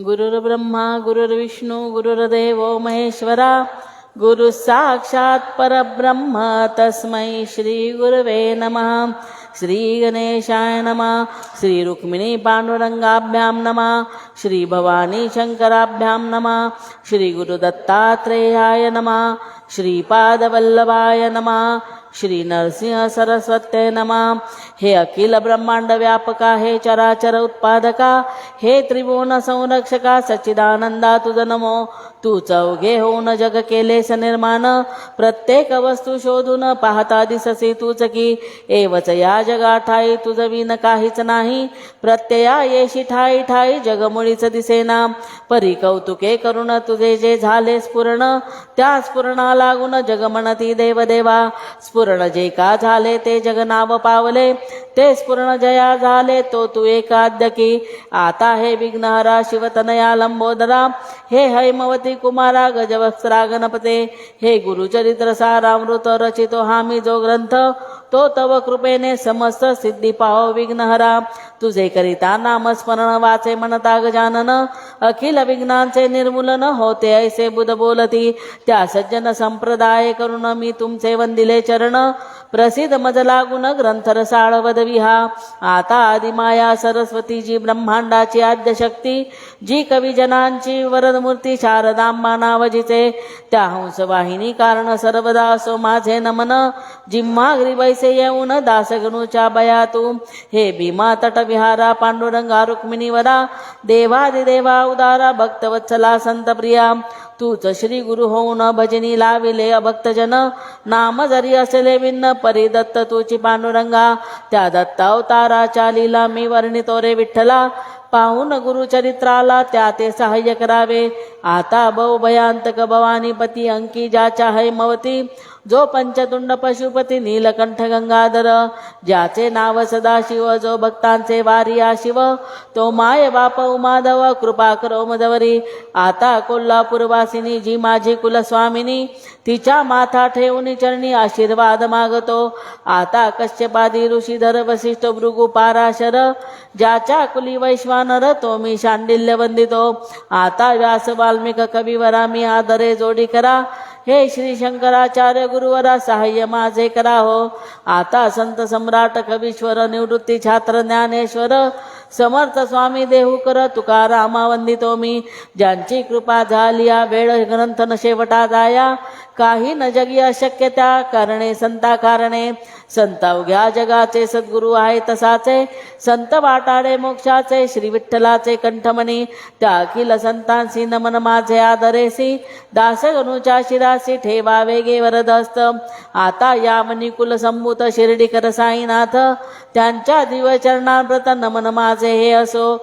गुरुर्ब्रह्मा गुरुर्विष्णू गुरुर्देव महेश्वरा गुरु साक्षात परब्रह्म. तस्मै श्री गुरवे नमः. श्री गणेशाय नमः. श्री रुक्मिणी पांडुरंगाभ्यां नमः. श्री भवानी शंकराभ्यां नमः. श्री गुरुदत्तात्रेयाय नमः. श्रीपादवल्लभाय नमः. श्री नरसिंह सरस्वते नमः। हे अखिल ब्रह्मांड व्यापका हे चराचर उत्पादका। हे त्रिभुवन संरक्षका सच्चिदानंदा तुझ नमो। तू चौघे होऊन जग केलेस निर्माण। प्रत्येक वस्तू शोधून पाहता दिससे तूच की। एवच या जगा ठाई तुझ विन काहीच नाही। प्रत्यया येशी ठाई ठाई जगमुळीच दिसेना। परी कौतुके करून तुझे जे झाले स्फुरण त्या स्फुरणा लागून जग म्हणती देवदेवा स्फुरण जे का झाले ते जगनाव पावले. ते पूर्ण जया झाले तो तू एकाद्य की. आता हे विघ्नहरा शिवतनया लंबोदरा. हे हैमवती कुमारा गजवस्त्रा गणपते. हे गुरुचरित्र सारामृत रचितो हामी जो ग्रंथ. तो तव कृपेने समस्त सिद्धी पाहो विघ्नहरा. तुझे करिता नामस्मरण वाचे म्हणता गजानन अखिल विघ्नांचे निर्मूलन होते ऐसे बुध बोलती. त्या सज्जन संप्रदाय करून मी तुमचे वंदिले चरण. प्रसिद्ध मजलागुन ग्रंथर साळवद विहा आता आदिमाया सरस्वती जी ब्रह्मांडाची आद्यशक्ती जी कविजनांची वरदमूर्ती शारदांबा नावजीचे त्या हंस वाहिनी कारण सर्वदा असो माझे नमन जिम्हाग्री वैसे येऊन दासगणूच्या बयातू. हे भीमा तटविहारा पांडुरंगा रुक्मिणी वरा देवादिदेवा उदारा भक्तवत्सला संत प्रिया तूच श्री गुरु होऊन भजनी लाविले अभक्तजन नाम जरी असले भिन्न परी दत्त तुची पांडुरंगा. त्या दत्तावताराच्या लीला मी वर्णितो रे विठ्ठला. पाहून गुरुचरित्राला त्या ते सहाय्य करावे. आता भव भयांतक भवानीपती अंकी ज्याच्या हैमवती जो पंचतुंड पशुपती नीलकंठ गंगाधर ज्याचे नाव सदाशिव जो भक्तांचे वारिया शिव तो माय बाप उमाधव कृपा करो मदवरी. आता कोल्हापूरवासिनी जी माझी कुलस्वामिनी तिच्या माथा ठेवून चरणी आशीर्वाद मागतो. आता कश्यपादी ऋषीधर वसिष्ठ भृगु पाराशर ज्याच्या कुली वैश्वानर तो मी शांडिल्य वंदितो. आता व्यास वाल्मिक कविवरा मी आदरे जोडी करा. हे श्री शंकराचार्य गुरुवरा सहाय्य माझे करा हो आता संत सम्राट कवीश्वर निवृत्ती छात्र ज्ञानेश्वर समर्थ स्वामी देहूकर तुकारामा वंदितो मी. ज्यांची कृपा झाली या वेळ ग्रंथ न शेवटा जाया काही न जगी अशक्य त्या कारणे संता कारणे संत अवघ्या जगाचे सद्गुरू आहे तसाचे. संत वाटाडे मोक्षाचे श्री विठ्ठलाचे कंठमणी. त्या अखिल संतांसी नमन माझे आदरेसी. दासगणूच्या शिरासी ठेवा वेगे वरदस्त. आता या मनी कुल संभूत शिर्डीकर साईनाथ. त्यांच्या दिवचरणाव्रत नमन माझे हे असो.